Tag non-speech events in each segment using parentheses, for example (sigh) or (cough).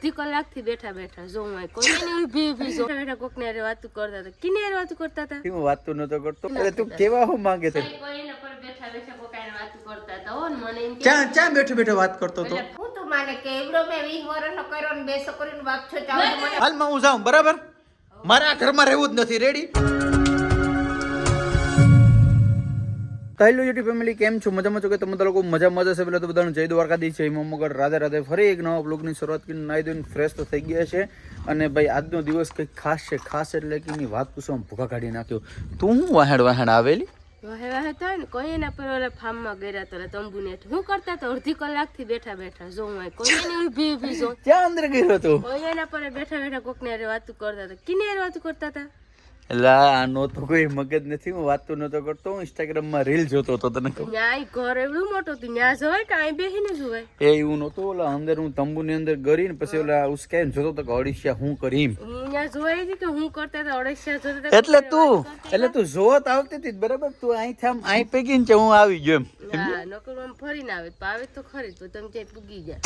અડધી કલાકથી બેઠા બેઠા જો હું કોઈ નહીં ઊભી ઊભી જો બેઠા કોકને ને વાતું કરતા હતા. કિને વાતું કરતા હતા? હું વાત તો નતો કરતો. એટલે તું કેવા હું માંગે છે? કોઈને પર બેઠા બેઠા કોકાને વાતું કરતા હતા હો મને એમ કે ક્યાં ક્યાં બેઠો બેઠો વાત કરતો તો હું તો માને કે એવડો મેં વીસ વર્ષનો કર્યો ને બે છોકરીનો બાપ છો ચાલો મને હાલમાં હું જાઉં બરાબર? મારા ઘરમાં રહેવું જ નથી. રેડી હેલો યુટ્યુબ ફેમિલી કેમ છો? મજામાં છો કે તમે લોકો? મજા મજા છે પેલા તો બધાનું જય દ્વારકાધી છે મમ્મગઢ રાધે રાધે. ફરી એક નવા બ્લોગની શરૂઆત કરીને નાઈ ધોઈને ફ્રેશ તો થઈ ગયા છે. અને ભાઈ આજનો દિવસ કંઈક ખાસ છે. ખાસ એટલે કે એની વાત પૂછો આમ ભૂખા કાઢી નાખ્યો. તું હું વાહેડ વાહેડ આવેલી? વાહે વાહે થાય ને કોઈ એના પર ઓલા ફાર્મમાં ગયા તંબુને હું કરતા હતા અડધી કલાકથી બેઠા બેઠા જો હું કોઈ નહીં ઊભી ઊભી જો. ક્યાં અંદર ગયો હતો કોઈ એના પર બેઠા બેઠા કોકને વાતું કરતા હતા. કિને વાતું કરતા હતા? એટલે આનો તો કોઈ મગજ નથી હું વાત તો નતો કરતો હું ઇન્સ્ટાગ્રામમાં રીલ જોતો હતો તને ત્યાં ઘર એવડું મોટો હતું ત્યાં જવાય કે અહીં બેસીને જોવાય? એ એવું નતો ઓલા અંદર હું તંબુની અંદર ગરીને પછી ઓલા ઉસકાઈને જોતો તો કે અડીશિયા હું કરીમ ત્યાં જોવાય હતી કે હું કરતા હતા અડીશિયા જોતા એટલે તું એટલે તું જોત આવતી હતી બરાબર? તું અહીં થામ અહીં પેગી ને હું આવી ગયો એમ. હા નકર આમ ફરીને આવે તો આવે તો ખરી તો તમે ત્યાં પૂગી જાય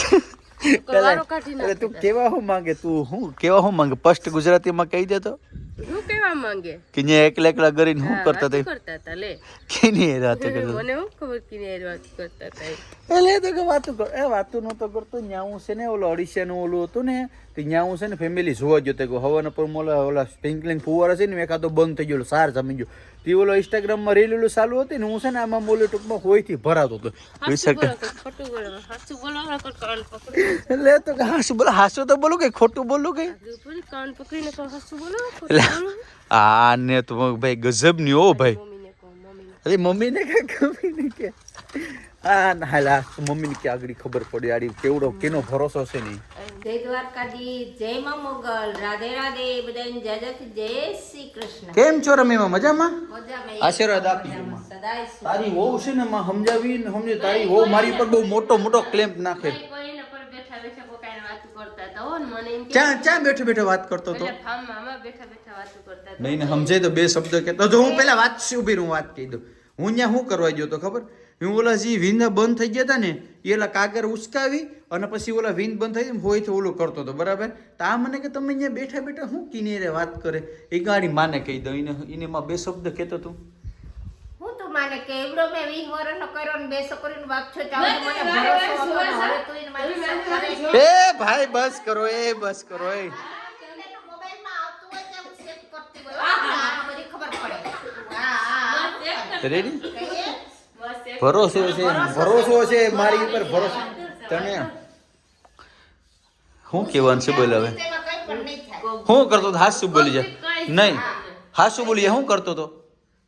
(laughs) તું કેવા હું માંગે? તું હું કેવા હું માંગે? સ્પષ્ટ ગુજરાતીમાં કહી દે તો. હું કેવા માંગે? કે ત્યાં એકલા એકલા કરીને હું કરતા વાતું હતા કરતા હતા લે. કેની એ રાતે કરતા મને હું ખબર કિને વાત કરતા હતા એ. લે તો કે વાતું કર એ વાતું તો કરતો ન્યા હું છે ને ઓલો અડીસાનું ઓલું હતું ને તો ન્યા હું છે ને ફેમિલી જોવા જતો કે હવાના પર ઓલા ઓલા સ્પ્રિંકલિંગ ફુવારા છે ને એકાદો બંધ થઈ ગયો સાર જમી ગયો તે ઓલો ઇન્સ્ટાગ્રામમાં રીલ ઓલું ચાલુ હતી ને હું છે ને આમાં ઓલું ટૂંકમાં હોયથી ભરાતો હતો બોલો બોલો બોલો એટલે તો કે હાસું બોલો હાસું તો બોલું કે ખોટું બોલું કે બોલો બોલો આ ને તો ભાઈ ગજબની હો ભાઈ અરે મમ્મીને કે મમ્મીને કે આ ના હાલ આ મમ્મીને કે આગળ ખબર પડી આડી કેવડો કેનો ભરોસો છે નહીં જય દ્વારકાધી જય મા મોગલ રાધે રાધે બધાને જય જય જય શ્રી કૃષ્ણ. કેમ છો રમીમાં? મજામાં? મજામાં આશીર્વાદ આપી તારી વહુ છે ને માં સમજાવી ને સમજે તારી વહુ મારી પર બહુ મોટો મોટો ક્લેમ્પ નાખે. કોઈ એના પર બેઠા બેઠા કોકાને વાતું કરતા હતા ને મને એમ કે ક્યાં ક્યાં બેઠો બેઠો વાત કરતો હતો? એટલે ફાર્મમાં આમાં બેઠા બેઠા વાતું કરતા હતા નહીં ને સમજે તો બે શબ્દ કહેતો જો હું પેલા વાત શું ઊભી રહું વાત કહી દઉં. હું ત્યાં શું કરવા ગયો તો ખબર? હું ઓલા જે વિંદ બંધ થઈ ગયા હતા ને એ ઓલા કાગર ઉસકાવી અને પછી ઓલા વિંદ બંધ થઈ હોય તો ઓલું કરતો હતો બરાબર? તો આ મને કે તમે અહીંયા બેઠા બેઠા શું કિનેરે વાત કરે? એ ગાડી માને કહી દઉં એને એને માં બે શબ્દ કહેતો તું હું તો માને કે એવડો મેં વીસ વર્ષનો કર્યો ને બે છોકરીનો બાપ છો ચાલો મને ભરોસો હવે તું એને મારી સાથે કરે છે. એ ભાઈ બસ કરો એ બસ કરો એ. હું હા હા હા રેડી ભરોસો છે ભરોસો છે મારી ઉપર ભરોસો. તને શું કહેવાનું છે બોલ હવે? તેમાં શું કરતો તો હાસુ બોલી જાય નહીં હાસુ બોલીએ શું કરતો તો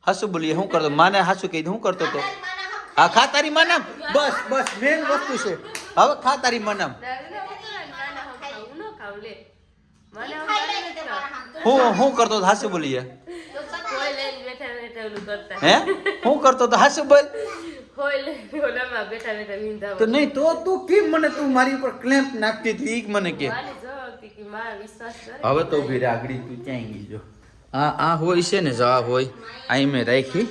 હાસુ બોલીએ શું કરતો માને હાસુ કહી શું કરતો તો આ ખા તારી માનામ? બસ બસ મેન વસ્તુ છે. હવે ખા તારી માનામ. હું. હું કરતો તો હાસુ બોલીએ. હે? હું કરતો તો હાસુ બોલ. કોઈ લઈને ઓલામાં બેઠા બેઠા વિંધાવા. તો નહીં તો તું કેમ મને તું મારી ઉપર ક્લેમ્પ નાખતી હતી? ઈ મને કે. માની જવાબ હતી કે માં વિશ્વાસ કરે. હવે તો ઊભી રે આગળી તું ક્યાંય ગઈ જો. આ આ હોય છે ને જા હોય અહીં મેં રાખી.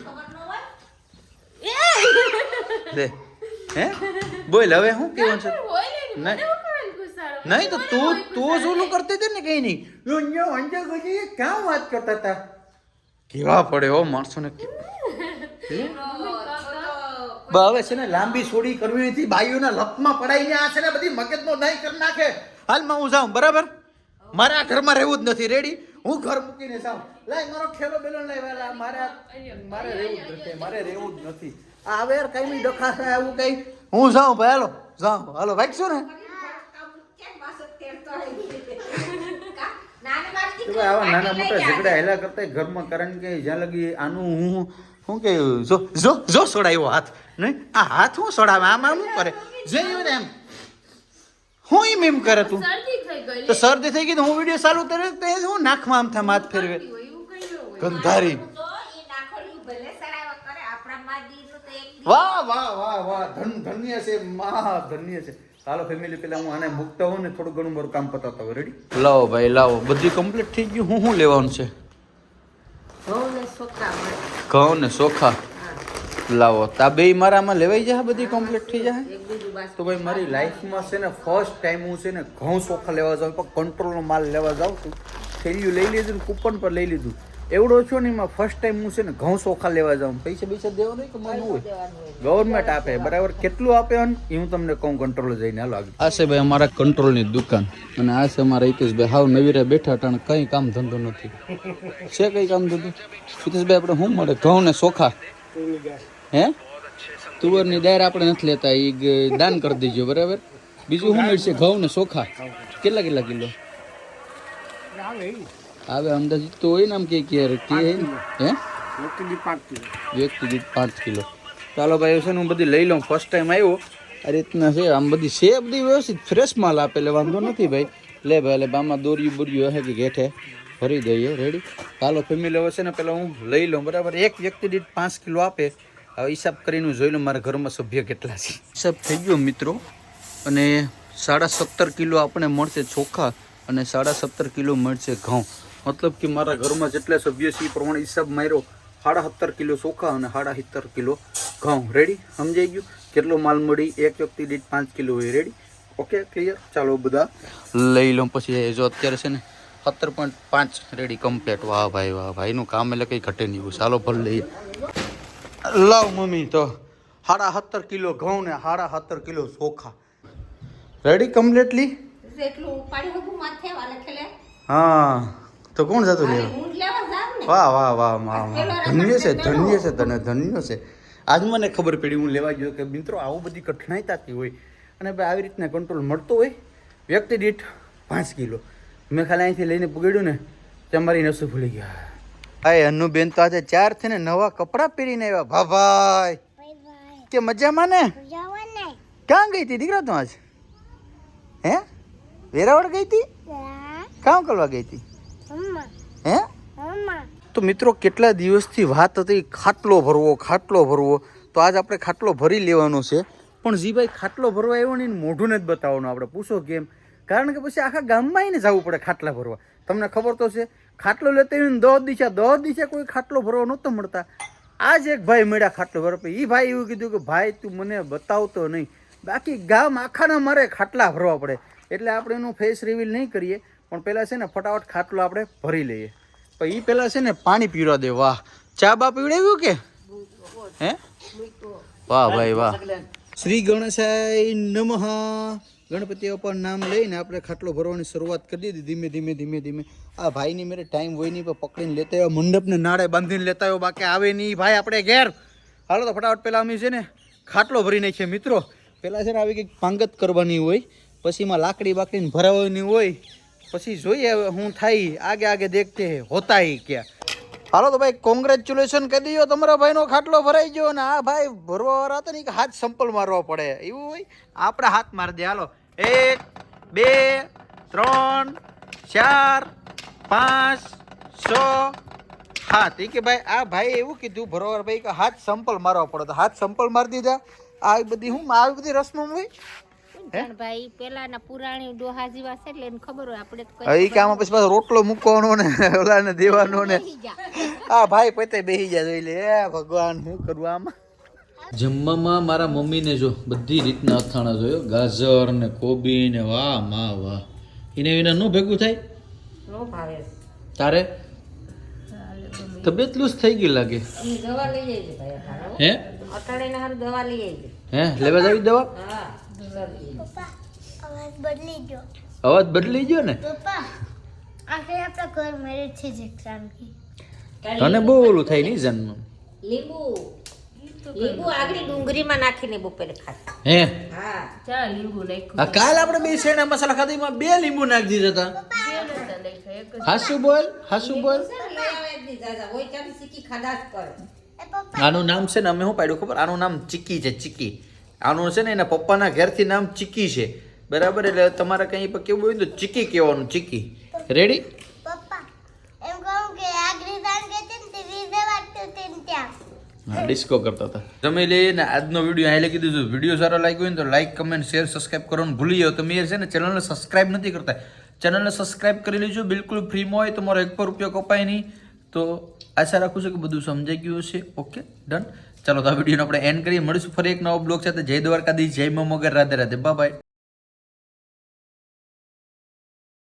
દે. હે? બોલ હવે શું કેવું છે? હોય ને, મને નહીં. હું કરવાનું ગુસ્સાળો? નહીં તો તું તું જ ઓલું કરતી હતી ને કઈ નહીં યો, યો, અંજે ગજી ક્યાં વાત કરતા હતા? કેવા પડે હો માણસોને કે- (laughs) બા હવે છે ને લાંબી સોડી કરવી નથી બાઈઓના લપમાં પડાઈને આ છે ને બધી મગજનો નહીં કરી નાખે. હાલમાં હું જાઉં બરાબર? મારે આ ઘરમાં રહેવું જ નથી રેડી હું ઘર મૂકીને જાઉં. લાય મારો ખેલો બેલો વેલા મારે મારે રહેવું જ નથી મારે રહેવું જ નથી. આ હવે યાર કઈ નહીં ડખાશે આવું કઈ. હું જાઉં ભાઈ હાલો જાઉં. હાલો ભાગશું ને? નાની મોટા ઝઘડા હેલા કરતા ઘરમાં કારણ કે જ્યાં લગી આનું હું શું કે જો જો જો સોડાયો હાથ. નહીં આ હાથ હું સોડાવે આમાં શું કરે? જોયું ને એમ. હું એમ એમ કરે તું. શરદી થઈ ગઈ. તો શરદી થઈ ગઈ તો હું વીડિયો ચાલુ કરે તો એ હું નાખમાં આમ થાય હાથ ફેરવે. ગંધારી. તો ઈ નાખોડિયું ભલે સરાવા કરે, આપણા માદીનું તો એક દી- વાહ વાહ વાહ વાહ. ધન ધન્ય છે મહા ધન્ય છે. ચાલો ફેમિલી પેલા હું આને મૂકતા હોઉં ને થોડું ઘણું મારું કામ પતાવતા હોય રેડી લાવો ભાઈ લાવો. બધી કમ્પ્લીટ થઈ ગયું. હું શું લેવાનું છે? ઘઉં ને ચોખા લાવો. તા બે મારામાં લેવાઈ જાય બધી કમ્પ્લીટ થઈ જાય? તો ભાઈ મારી લાઈફમાં છે ને ફર્સ્ટ ટાઈમ હું છે ને ઘઉં ચોખા લેવા જાઉં, પણ કંટ્રોલનો માલ લેવા જાઉં છું. થેલીયું લઈ લીધું કૂપન પર લઈ લીધું. એવડો છો ને એમાં ફર્સ્ટ ટાઈમ હું છે ને ઘઉં ચોખા લેવા જાઉં. પૈસા પૈસા દેવા નહીં કે મને હોય. ગવર્મેન્ટ આપે બરાબર? કેટલું આપે ને એ હું તમને કહું કંટ્રોલ જઈને. હાલો આગળ. આ છે ભાઈ અમારા કંટ્રોલની દુકાન. અને આ છે અમારા હિતેશભાઈ. હાવ નવીરે બેઠા ટાણે કંઈ કામ ધંધો નથી. છે કઈ કામ ધંધો? હિતેશભાઈ આપણે શું મળે? ઘઉં ને ચોખા હે? તુવરની દાયર આપણે નથી લેતા. એ દાન કરી દેજો બરાબર? બીજું શું મળશે? ઘઉં ને ચોખા કેટલા કેટલા કિલો? આવે અંદાજિત તો હોય ને આમ કે કે હે? વ્યક્તિ દીઠ પાંચ કિલો. ચાલો ભાઈ છે હું બધી લઈ લઉં. ફર્સ્ટ ટાઈમ આવ્યો. આ રીતના છે આમ બધી છે બધી વ્યવસ્થિત. ફ્રેશ માલ આપે એટલે વાંધો નથી ભાઈ. લે ભાઈ એટલે બામાં દોર્યું બોર્યું હે કે ઘેઠે ભરી દઈએ રેડી ચાલો ફેમિલી હવે છે ને પેલા હું લઈ લઉં બરાબર? એક વ્યક્તિ દીઠ પાંચ કિલો આપે. હવે હિસાબ કરીને જોઈ લઉં મારા ઘરમાં સભ્ય કેટલા છે. હિસાબ થઈ ગયો મિત્રો. અને સાડા સત્તર કિલો આપણે મળશે ચોખા અને સાડા સત્તર કિલો મળશે ઘઉં. મતલબ કે મારા ઘરમાં જેટલા સભ્ય છે એ પ્રમાણે હિસાબ માર્યો. સાડા સત્તર કિલો ચોખા અને સાડા સત્તર કિલો ઘઉં. રેડી સમજાઈ ગયું? કેટલો માલ મળી? એક વ્યક્તિ દીઠ પાંચ કિલો હોય. રેડી ઓકે ક્લિયર ચાલો બધા લઈ લઉં પછી જો અત્યારે છે ને સત્તર પોઈન્ટ પાંચ રેડી કમ્પ્લીટ વાહ ભાઈ વાહ ભાઈનું કામ એટલે કંઈ ઘટે નહીં ચાલો ભલે લઈએ. લાવ મમ્મી તો. સાડા સત્તર કિલો ઘઉં ને સાડા સત્તર કિલો ચોખા. રેડી કમ્પ્લીટલી હા. તો કોણ જતું લેવા ને. વાહ વાહ વાહ વાહ વાહ. ધન્ય છે ધન્ય છે તને ધન્ય છે. આજ મને ખબર પડી હું લેવા ગયો કે મિત્રો આવું બધી કઠણાઈ થતી હોય અને ભાઈ આવી રીતના કંટ્રોલ મળતો હોય વ્યક્તિ દીઠ પાંચ કિલો. મેં ખાલી અહીંથી લઈને પગડ્યું ને તે મારી નસો ભૂલી ગયા. હાય અનુબેન તો આજે ચાર થઈને નવા કપડાં પહેરીને આવ્યા. ભાભાઈ કે મજામાં ને? ક્યાં ગઈ હતી દીકરા તું આજ? હે? વેરાવળ ગઈ હતી? કામ કરવા ગઈ હતી? હે? તો મિત્રો કેટલા દિવસથી વાત હતી ખાટલો ભરવો ખાટલો ભરવો. તો આજ આપણે ખાટલો ભરી લેવાનો છે. પણ જીભાઈ ખાટલો ભરવા આવ્યો ને મોઢું નથી બતાવવાનું આપણે. પૂછો કેમ? કારણ કે પછી આખા ગામમાં એને જવું પડે ખાટલા ભરવા. તમને ખબર તો છે ખાટલો લેતા આવીને દસ દિશા દસ દિશા કોઈ ખાટલો ભરવા નહોતો મળતા. આજ એક ભાઈ મળ્યા ખાટલો ભરવા એ ભાઈ એવું કીધું કે ભાઈ તું મને બતાવતો નહીં. બાકી ગામ આખાના મારે ખાટલા ભરવા પડે. એટલે આપણે એનું ફેસ રિવીલ નહીં કરીએ. પણ પહેલાં છે ને ફટાફટ ખાટલો આપણે ભરી લઈએ. પણ એ પહેલાં છે ને પાણી પીવડા દે. વાહ. ચા બા પીવડાવ્યું કે? હે? વાહ ભાઈ વાહ. શ્રી ગણેશાય નમઃ. ગણપતિ ઉપર નામ લઈને આપણે ખાટલો ભરવાની શરૂઆત કરી દીધી. ધીમે ધીમે ધીમે ધીમે. આ ભાઈની મેરે ટાઈમ હોય નહીં, પણ પકડીને લેતા આવ્યો. મંડપને નાળે બાંધીને લેતા આવ્યો. બાકી આવે નહીં. ભાઈ આપણે ઘેર. હાલો તો ફટાફટ પહેલાં અમે છે ને ખાટલો ભરી નાખીએ મિત્રો. પહેલાં છે ને આવી કંઈક પાંગત કરવાની હોય. પછી એમાં લાકડી બાકડીને ભરાવાની હોય. પછી જોઈએ હવે હું થાય આગે આગે દેખતે હોતા ક્યાં. હાલો તો ભાઈ કોંગ્રેચ્યુલેશન કરી દઈએ તમારા ભાઈનો ખાટલો ભરાઈ ગયો ને આ ભાઈ ભરવા વાળા હતા ને કે હાથ સંપલ મારવા પડે. એવું હોય? આપણે હાથ મારી દે. હાલો. એક, બે, ત્રણ, ચાર, પાંચ, છ હાથ એ કે ભાઈ, આ ભાઈ એવું કીધું ભરવા ભાઈ કે હાથ સંપલ મારવા પડે. તો હાથ સંપલ મારી દીધા. આવી બધી હું, આવી બધી રસમ હોય? પણ ભાઈ પેલાના પુરાણી ડોહા જેવા છે એટલે એને ખબર હોય આપણે તો પછી પાછો રોટલો મૂકવાનો ને (laughs) ઓલાને દેવાનો ને. આ ભાઈ પોતે બેસી જાય જોઈ લે હે ભગવાન શું આમાં? જમવામાં મારા મમ્મીને જો બધી રીતના અથાણા જોયો ગાજર ને કોબી ને વાહ મા વાહ. એને વિના નો ભેગું થાય? ભાવે. તારે? તબિયત લૂઝ થઈ ગઈ લાગે. દવા લઈ હે? અટાણે ને હારું દવા લઈ હે લેવા જાવી દવા? હા. અવાજ બદલી ગયો ને? તને બહુ ઓલું થાય નહીં જન્મ? લીંબુ. લીંબુ આગળ ડુંગળીમાં નાખીને બપોરે ખાતા હે? હા. ચા લીંબુ નાખ્યું. કાલ આપણે બે શેણા મસાલા ખાધા એમાં બે લીંબુ નાખી દીધા હતા. હાસુ બોલ હાસુ બોલ. આનું નામ છે ને અમે શું પાડ્યું ખબર? આનું નામ ચીકી છે ચીકી. આનું છે ને એના પપ્પાના ઘેરથી નામ ચીકી છે. બરાબર? એટલે તમારે કંઈ પણ કેવું હોય તો ચીકી કહેવાનું ચીકી. રેડી ને ને હા ડિસ્કો કરતા હતા. જમી લઈને આજનો વીડિયો અહીં લખી દીધું. વીડિયો સારો લાગ્યો હોય ને તો લાઈક કમેન્ટ શેર સબસ્ક્રાઈબ કરવાનું ભૂલી જાઓ તમે છે ને ચેનલને સબસ્ક્રાઈબ નથી કરતા. ચેનલને સબસ્ક્રાઈબ કરી લેજો બિલકુલ ફ્રીમાં હોય તમારો એક પણ રૂપિયો કપાય નહીં. તો આશા રાખું છું કે બધું સમજાઈ ગયું હશે. ઓકે ડન ચાલો તો આ વિડીયોનો આપણે એન્ડ કરીએ. મળીશું ફરી એક નવો બ્લોગ સાથે. જય દ્વારકાધીશ, જય મોગર રાધે રાધે. બાય